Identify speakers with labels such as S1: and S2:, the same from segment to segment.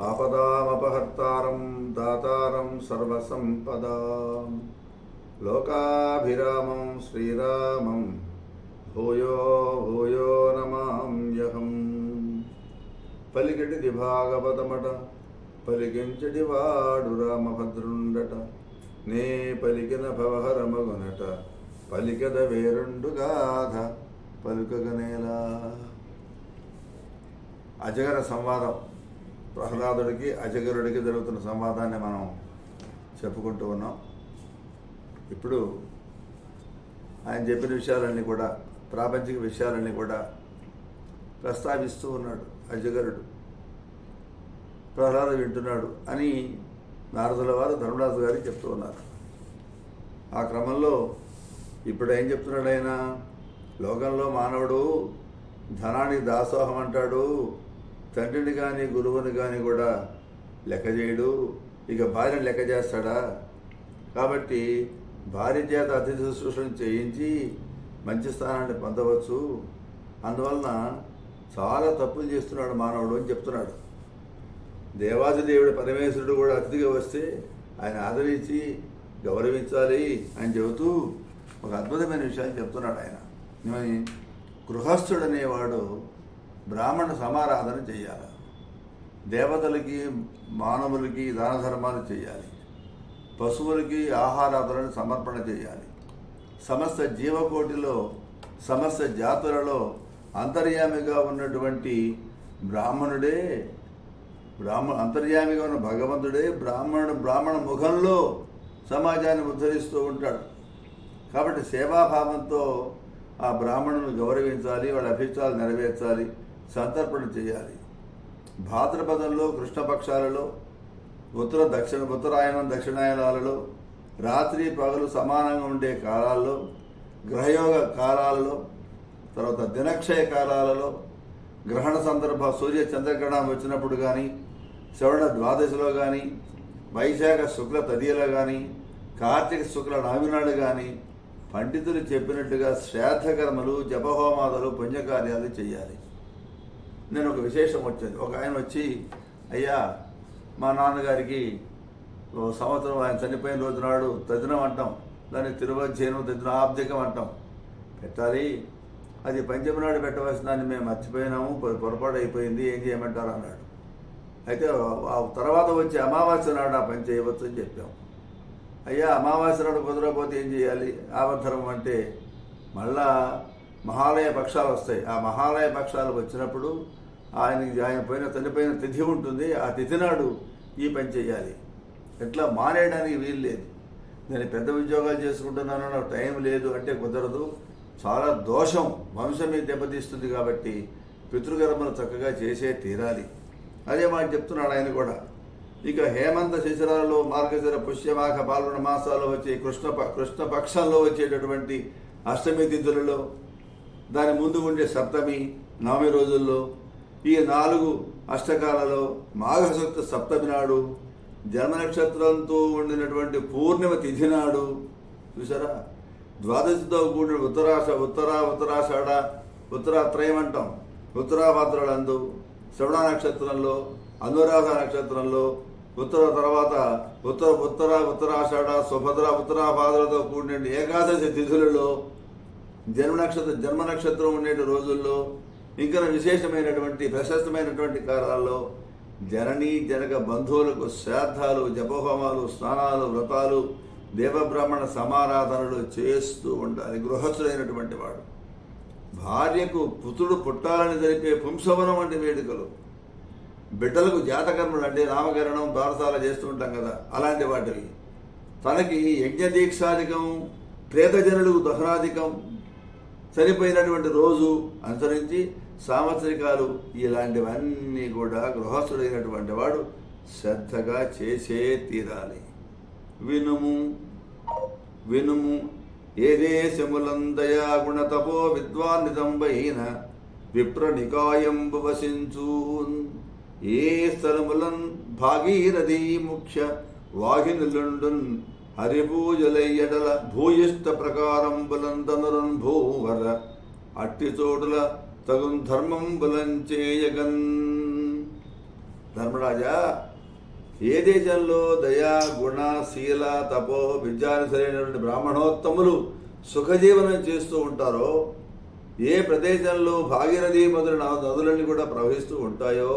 S1: ఆపదామపహర్తారం దాతారం సర్వసంపదాం. లోకాభిరామం శ్రీరామం భూయో భూయో నమామ్యహం పలికిటిది భాగవతమట పలికించటి వాడు రామభద్రుండట. నే పలికిన భవహరమగునట పలికద వేరుండు గాథ పలుకగనేలా. అజగర సంవాదం. ప్రహ్లాదుడికి అజగరుడికి జరుగుతున్న సంవాదాన్ని మనం చెప్పుకుంటూ ఉన్నాం. ఇప్పుడు ఆయన చెప్పిన విషయాలన్నీ కూడా ప్రాపంచిక విషయాలన్నీ కూడా ప్రస్తావిస్తూ ఉన్నాడు అజగరుడు. ప్రహ్లాదు వింటున్నాడు అని నారదుల వారు ధర్మరాజు గారికి చెప్తూ ఉన్నారు. ఆ క్రమంలో ఇప్పుడు ఏం చెప్తున్నాడు ఆయన? లోకంలో మానవుడు ధనానికి దాసోహం అంటాడు తండ్రిని కానీ గురువుని కానీ కూడా లెక్క చేయడు. ఇక భార్యను లెక్క చేస్తాడా? కాబట్టి భార్య చేత అతిథి శుశ్రూషణ చేయించి మంచి స్థానాన్ని పొందవచ్చు. అందువలన చాలా తప్పులు చేస్తున్నాడు మానవుడు అని చెప్తున్నాడు. దేవాదిదేవుడు పరమేశ్వరుడు కూడా అతిథిగా వస్తే ఆయన ఆదరించి గౌరవించాలి అని చెబుతూ ఒక అద్భుతమైన విషయాన్ని చెప్తున్నాడు ఆయన. గృహస్థుడు అనేవాడు బ్రాహ్మణ సమారాధన చేయాలి. దేవతలకి మానవులకి దాన ధర్మాలు చేయాలి. పశువులకి ఆహారాదులను సమర్పణ చేయాలి. సమస్త జీవకోటిలో సమస్త జాతులలో అంతర్యామిగా ఉన్నటువంటి బ్రాహ్మణుడే బ్రాహ్మణ అంతర్యామిగా ఉన్న భగవంతుడే బ్రాహ్మణుడు బ్రాహ్మణ ముఖంలో సమాజాన్ని ఉద్ధరిస్తూ ఉంటాడు. కాబట్టి సేవాభావంతో ఆ బ్రాహ్మణుని గౌరవించాలి వాళ్ళ అభిష్టాలు నెరవేర్చాలి. సంతర్పణ చేయాలి. భాద్రపదంలో కృష్ణపక్షాలలో ఉత్తర దక్షిణ ఉత్తరాయణం దక్షిణాయనాలలో రాత్రి పగలు సమానంగా ఉండే కాలాల్లో గ్రహయోగ కాలాలలో తర్వాత దినక్షయ కాలాలలో గ్రహణ సందర్భ సూర్య చంద్రగ్రహణం వచ్చినప్పుడు కానీ శ్రవణ ద్వాదశిలో కానీ వైశాఖ శుక్ల తదియలో కానీ కార్తీక శుక్ల నవమినాడు కానీ పండితులు చెప్పినట్టుగా శ్రాద్ధకర్మలు జపహోమాదులు పుణ్యకార్యాలు చేయాలి. నేను ఒక విశేషం వచ్చింది ఒక ఆయన వచ్చి అయ్యా మా నాన్నగారికి ఓ సంవత్సరం ఆయన చనిపోయిన రోజు నాడు తదినం అంటాం. దాన్ని తిరువధ్యయనం తదిన ఆబ్దికం అంటాం. పెట్టాలి. అది పంచమి నాడు పెట్టవలసిన దాన్ని మేము మర్చిపోయినాము పొరపాటు అయిపోయింది ఏం చేయమంటారు? అన్నాడు. అయితే ఆ తర్వాత వచ్చే అమావాస్య నాడు ఆ పని చేయవచ్చు అని చెప్పాం. అయ్యా అమావాస్య నాడు కుదరకపోతే ఏం చేయాలి? ఆవధర్మం అంటే మళ్ళా మహాలయ పక్షాలు వస్తాయి. ఆ మహాలయ పక్షాలు వచ్చినప్పుడు ఆయనకి ఆయన పోయిన చనిపోయిన తిథి ఉంటుంది. ఆ తిథి నాడు ఈ పని చేయాలి. ఎట్లా మానేయడానికి వీలు లేదు. నేను పెద్ద ఉద్యోగాలు చేసుకుంటున్నాను నాకు టైం లేదు అంటే కుదరదు. చాలా దోషం. వంశమే దెబ్బతీస్తుంది కాబట్టి పితృకర్మలు చక్కగా చేసే తీరాలి. అదే మాట చెప్తున్నాడు ఆయన కూడా. ఇక హేమంత శిశిరాలలో మార్గశిర పుష్యమాఘ పాల్గొన మాసాల్లో వచ్చే కృష్ణ కృష్ణ పక్షంలో వచ్చేటటువంటి అష్టమి తిథులలో దాని ముందు ఉండే సప్తమి నవమి రోజుల్లో ఈ నాలుగు అష్టకాలలో మాఘశక్త సప్తమి నాడు జన్మ నక్షత్రంతో ఉండినటువంటి పూర్ణిమ తిథి నాడు చూసారా ద్వాదశితో కూడిన ఉత్తరాష ఉత్తరా ఉత్తరాషాఢ ఉత్తరాత్రయం అంటాం ఉత్తరాభద్రులందు శ్రవణ నక్షత్రంలో అనురాధ నక్షత్రంలో ఉత్తర తర్వాత ఉత్తర ఉత్తర ఉత్తరాషాఢ సుభద్ర ఉత్తరాభాద్రతో కూడిన ఏకాదశి తిథులలో జన్మ నక్షత్ర జన్మ నక్షత్రం ఉండే రోజుల్లో ఇంకా విశేషమైనటువంటి ప్రశస్తమైనటువంటి కాలాల్లో జననీ జనక బంధువులకు శ్రాద్ధాలు జపహోమాలు స్నానాలు వ్రతాలు దేవబ్రాహ్మణ సమారాధనలు చేస్తూ ఉండాలి. గృహస్థుడైనటువంటి వాడు. భార్యకు పుత్రుడు పుట్టాలని జరిపే పుంసవనం వంటి వేడుకలు. బిడ్డలకు జాతకర్మలు అంటే నామకరణం భారతాల చేస్తూ ఉంటాం కదా అలాంటి వాటివి. తనకి యజ్ఞదీక్షాధికం ప్రేతజనులకు దహనాధికం చనిపోయినటువంటి రోజు అనుసరించి సాంవత్సరికాలు ఇలాంటివన్నీ కూడా గృహస్థుడైనటువంటి వాడు శ్రద్ధగా చేసే తీరాలి. వినుము వినుము ఏ దేశములందయా గుణతపో విద్వాన్నితంబైన విప్రనికాయంబు వసించూన్. ఏ స్థలములన్ భాగీరథీ ముఖ్య వాహినులుండున్ హరిపూజలయ్యడల భూయిష్ట ప్రకారంబులందనురన్ భూవర అట్టి చోటుల తగున్ ధర్మం బులంచేయగన్ ధర్మరాజా ఏ దేశంలో దయా గుణ శీల తపో విద్యానుసరైనటువంటి బ్రాహ్మణోత్తములు సుఖజీవనం చేస్తూ ఉంటారో ఏ ప్రదేశంలో భాగీరథి మొదలైన నదులన్నీ కూడా ప్రవహిస్తూ ఉంటాయో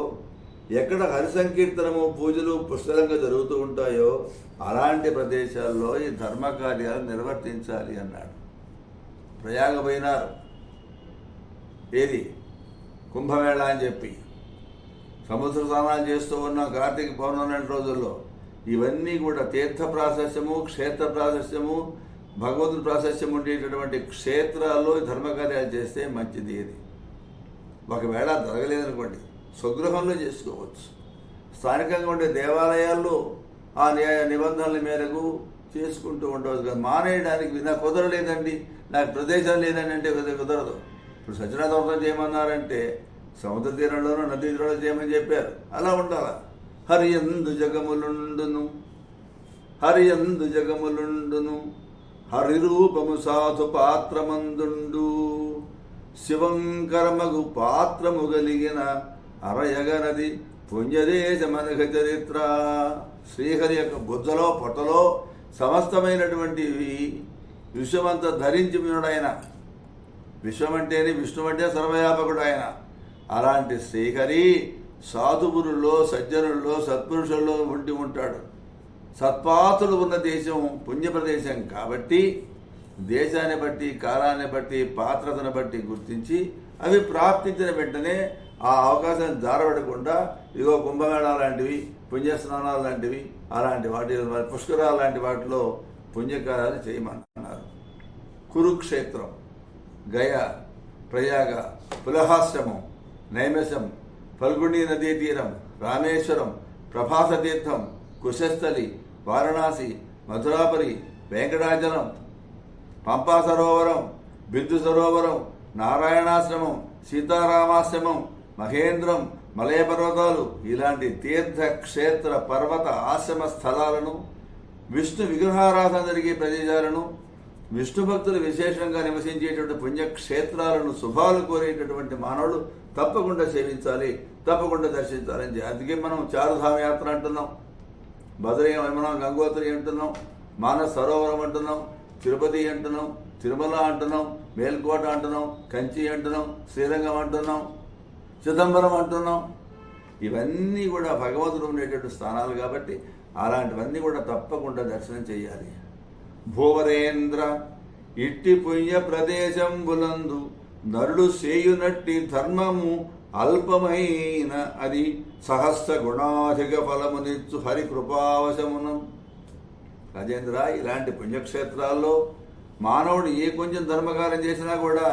S1: ఎక్కడ హరి సంకీర్తనము పూజలు పుష్కలంగా జరుగుతూ ఉంటాయో అలాంటి ప్రదేశాల్లో ఈ ధర్మ కార్యాలు నిర్వర్తించాలి అన్నాడు. ప్రయాగ పోయినారు ఏది? కుంభమేళ అని చెప్పి. సముద్ర స్నానాలు చేస్తూ ఉన్న కార్తీక పౌర్ణమి రోజుల్లో ఇవన్నీ కూడా తీర్థ ప్రాశస్యము క్షేత్ర ప్రాశస్యము భగవంతుడి ప్రాశస్యం ఉండేటటువంటి క్షేత్రాల్లో ఈ ధర్మకార్యాలు చేస్తే మంచిది ఇది ఒకవేళ జరగలేదనుకోండి. స్వగృహంలో చేసుకోవచ్చు. స్థానికంగా ఉండే దేవాలయాల్లో ఆ న్యాయ నిబంధనల మేరకు చేసుకుంటూ ఉండవచ్చు కదా. మానేయడానికి నాకు కుదరలేదండి. నాకు ప్రదేశం లేదండి అంటే కుదరదు. ఇప్పుడు సత్యనాథ వ్రతం చేయమన్నారంటే సముద్ర తీరంలోనూ నదీ తీరంలో చేయమని చెప్పారు. అలా ఉండాల? హరి ఎందు జగములుండును. హరి ఎందు జగములుండును. హరి రూపము సాధు పాత్రమందుండు. శివంకరమగు పాత్రము కలిగిన అరయగనది పుణ్యదేశమనఘ చరిత్ర శ్రీహరి యొక్క బుద్ధలో పొట్టలో సమస్తమైనటువంటివి విశ్వమంతా ధరించి వినుడైన విశ్వం అంటేనే విష్ణు అంటే సర్వవ్యాపకుడు ఆయన. అలాంటి శ్రీహరి సాధువులలో సజ్జనుల్లో సత్పురుషుల్లో ఉండి ఉంటాడు. సత్పాతులు ఉన్న దేశం పుణ్యప్రదేశం కాబట్టి దేశాన్ని బట్టి కాలాన్ని బట్టి పాత్రతను బట్టి గుర్తించి అవి ప్రాప్తించిన వెంటనే ఆ అవకాశం జారబడకుండా ఇగో కుంభమేళా లాంటివి పుణ్యస్నానాలు లాంటివి అలాంటి వాటి పుష్కరాలు లాంటి వాటిలో పుణ్యకార్యాలు చేయమన్నారు కురుక్షేత్రం గయ ప్రయాగ పులహాశ్రమం నైమశం ఫల్గుణి నదీ తీరం రామేశ్వరం ప్రభాస తీర్థం కుశస్థలి వారణాసి మధురాపురి వెంకటాచలం పంపా సరోవరం బిందు సరోవరం నారాయణాశ్రమం సీతారామాశ్రమం మహేంద్రం మలయ పర్వతాలు ఇలాంటి తీర్థక్షేత్ర పర్వత ఆశ్రమ స్థలాలను విష్ణు విగ్రహారాధన జరిగే ప్రదేశాలను విష్ణు భక్తులు విశేషంగా నివసించేటువంటి పుణ్యక్షేత్రాలను శుభాలు కోరేటటువంటి మానవుడు తప్పకుండా సేవించాలి తప్పకుండా దర్శించాలని అందుకే మనం చారుధామ యాత్ర అంటున్నాం బదరీ మనం గంగోత్రి అంటున్నాం మానస సరోవరం అంటున్నాం తిరుపతి అంటున్నాం తిరుమల అంటున్నాం మేల్కోట అంటున్నాం కంచి అంటున్నాం శ్రీరంగం అంటున్నాం చిదంబరం అంటున్నాం. ఇవన్నీ కూడా భగవంతుడు ఉండేటువంటి స్థానాలు కాబట్టి అలాంటివన్నీ కూడా తప్పకుండా దర్శనం చేయాలి. భూవరేంద్ర ఇట్టి పుణ్య ప్రదేశం బులందు నరుడు సేయునట్టి ధర్మము అల్పమైన అది. సహస్ర గుణాధిక ఫలమునిచ్చు హరి కృపావశమునం రాజేంద్ర ఇలాంటి పుణ్యక్షేత్రాల్లో మానవుడు ఏ కొంచెం ధర్మకారం చేసినా కూడా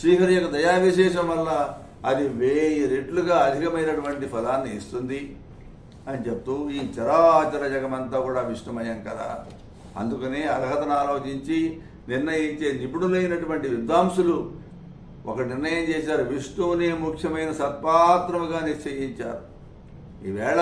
S1: శ్రీహరి యొక్క దయావిశేషం వల్ల అది వేయి రెట్లుగా అధికమైనటువంటి ఫలాన్ని ఇస్తుంది అని చెప్తూ ఈ చరాచర జగమంతా కూడా విష్ణుమయం కదా. అందుకనే అర్హతను ఆలోచించి నిర్ణయించే నిపుణులైనటువంటి విద్వాంసులు ఒక నిర్ణయం చేశారు. విష్ణువుని ముఖ్యమైన సత్పాత్రముగా నిశ్చయించారు. ఈవేళ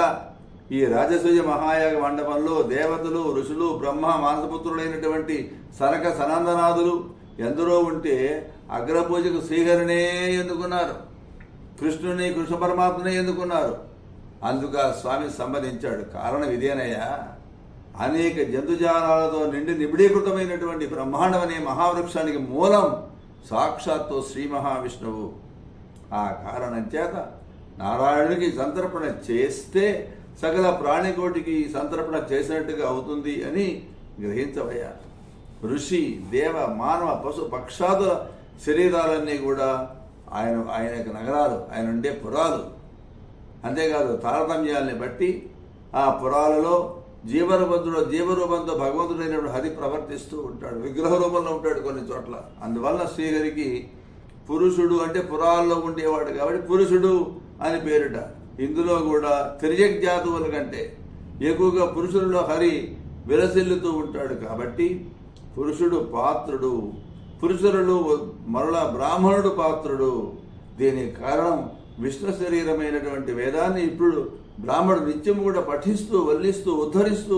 S1: ఈ రాజసూయ మహాయాగ మండపంలో దేవతలు ఋషులు బ్రహ్మ మానసపుత్రులైనటువంటి సనక సనందనాథులు ఎందరో ఉంటే అగ్రపూజకు శ్రీహరినే ఎందుకున్నారు? కృష్ణుని కృష్ణ పరమాత్మనే ఎందుకున్నారు? అందుకు ఆ స్వామి సంబంధించాడు కారణం ఇదేనయ్యా. అనేక జంతుజాలాలతో నిండి నిబిడీకృతమైనటువంటి బ్రహ్మాండం అనే మహావృక్షానికి మూలం సాక్షాత్తు శ్రీ మహావిష్ణువు. ఆ కారణం చేత నారాయణుడికి సంతర్పణ చేస్తే సకల ప్రాణికోటికి సంతర్పణ చేసినట్టుగా అవుతుంది అని గ్రహించవయ్యా. ఋషి దేవ మానవ పశు పక్షాదుల శరీరాలన్నీ కూడా ఆయన ఆయన యొక్క నగరాలు ఆయన ఉండే పురాలు. అంతేకాదు తారతమ్యాల్ని బట్టి ఆ పురాలలో జీవరూపంతుడు జీవరూపంతో భగవంతుడైనప్పుడు హరి ప్రవర్తిస్తూ ఉంటాడు విగ్రహ రూపంలో ఉంటాడు కొన్ని చోట్ల. అందువల్ల శ్రీహరికి పురుషుడు అంటే పురాల్లో ఉండేవాడు కాబట్టి పురుషుడు అని పేరుట ఇందులో కూడా తిరియక్ జాతువుల కంటే ఎక్కువగా పురుషులలో హరి విరసిల్లుతూ ఉంటాడు కాబట్టి పురుషుడు పాత్రుడు పురుషులలో మరల బ్రాహ్మణుడు పాత్రుడు. దీనికి కారణం విష్ణు శరీరమైనటువంటి వేదాన్ని ఇప్పుడు బ్రాహ్మణుడు నిత్యం కూడా పఠిస్తూ వల్లిస్తూ ఉద్ధరిస్తూ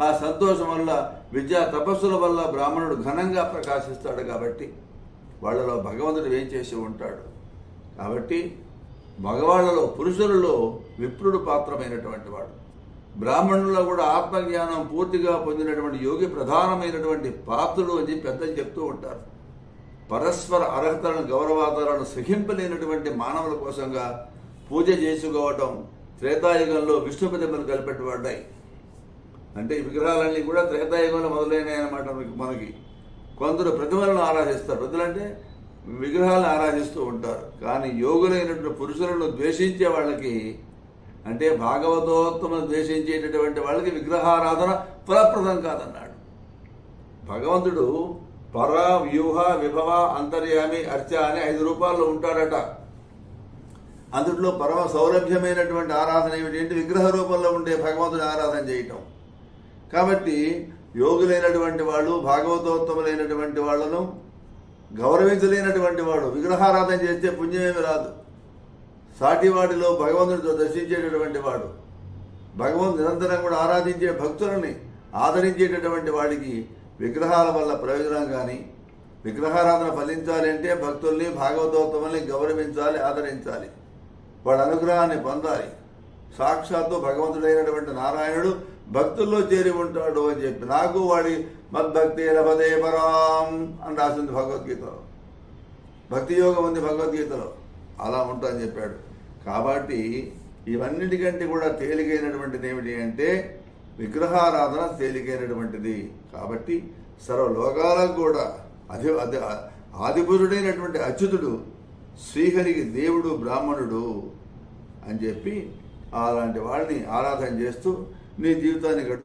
S1: ఆ సంతోషం వల్ల విద్యా తపస్సుల వల్ల బ్రాహ్మణుడు ఘనంగా ప్రకాశిస్తాడు కాబట్టి వాళ్ళలో భగవంతుడు ఏం చేసి ఉంటాడు? కాబట్టి మగవాళ్ళలో పురుషులలో విప్రుడు పాత్రమైనటువంటి వాడు. బ్రాహ్మణుల్లో కూడా ఆత్మజ్ఞానం పూర్తిగా పొందినటువంటి యోగి ప్రధానమైనటువంటి పాత్రుడు అని పెద్దలు చెప్తూ ఉంటారు. పరస్పర అర్హతలను గౌరవాదాలను సహింపలేనటువంటి మానవుల కోసంగా పూజ చేసుకోవటం త్రేతాయుగంలో విష్ణు ప్రతిమలు కలిపెట్టబడ్డాయి అంటే ఈ విగ్రహాలన్నీ కూడా త్రేతాయుగంలో మొదలైనవి అనమాట మనకి. కొందరు ప్రతిమలను ఆరాధిస్తారు. ప్రజలంటే విగ్రహాలను ఆరాధిస్తూ ఉంటారు. కానీ యోగులైనటువంటి పురుషులను ద్వేషించే వాళ్ళకి అంటే భాగవతోత్తమును ద్వేషించేటటువంటి వాళ్ళకి విగ్రహారాధన ఫలప్రదం కాదన్నాడు. భగవంతుడు పర వ్యూహ విభవ అంతర్యామి అర్చ అని ఐదు రూపాల్లో ఉంటాడట అందుట్లో పరమ సౌలభ్యమైనటువంటి ఆరాధన ఏమిటంటే విగ్రహ రూపంలో ఉండే భగవంతుని ఆరాధన చేయటం. కాబట్టి యోగులైనటువంటి వాళ్ళు భాగవతోత్తములైనటువంటి వాళ్ళను గౌరవించలేనటువంటి వాడు విగ్రహారాధన చేస్తే పుణ్యమేమి రాదు. సాటివాడిలో భగవంతుడితో దర్శించేటటువంటి వాడు భగవంతు నిరంతరం కూడా ఆరాధించే భక్తులని ఆదరించేటటువంటి వాడికి విగ్రహాల వల్ల ప్రయోజనం కానీ విగ్రహారాధన ఫలించాలి అంటే భక్తుల్ని భాగవతోత్తముల్ని గౌరవించాలి ఆదరించాలి. వాడి అనుగ్రహాన్ని పొందాలి. సాక్షాత్తు భగవంతుడైనటువంటి నారాయణుడు భక్తుల్లో చేరి ఉంటాడు అని చెప్పి నాకు వాడి మద్భక్తి లభదే పరాం అని రాసింది భగవద్గీతలో. భక్తి యోగం ఉంది భగవద్గీతలో. అలా ఉంటాఅని చెప్పాడు. కాబట్టి ఇవన్నిటికంటే కూడా తేలికైనటువంటిది ఏమిటి అంటే విగ్రహారాధన తేలికైనటువంటిది. కాబట్టి సర్వలోకాలకు కూడా అధి అధి ఆదిపురుడైనటువంటి అచ్యుతుడు శ్రీహరికి దేవుడు బ్రాహ్మణుడు అని చెప్పి అలాంటి వాళ్ళని ఆరాధన చేస్తూ నీ జీవితాన్ని గడు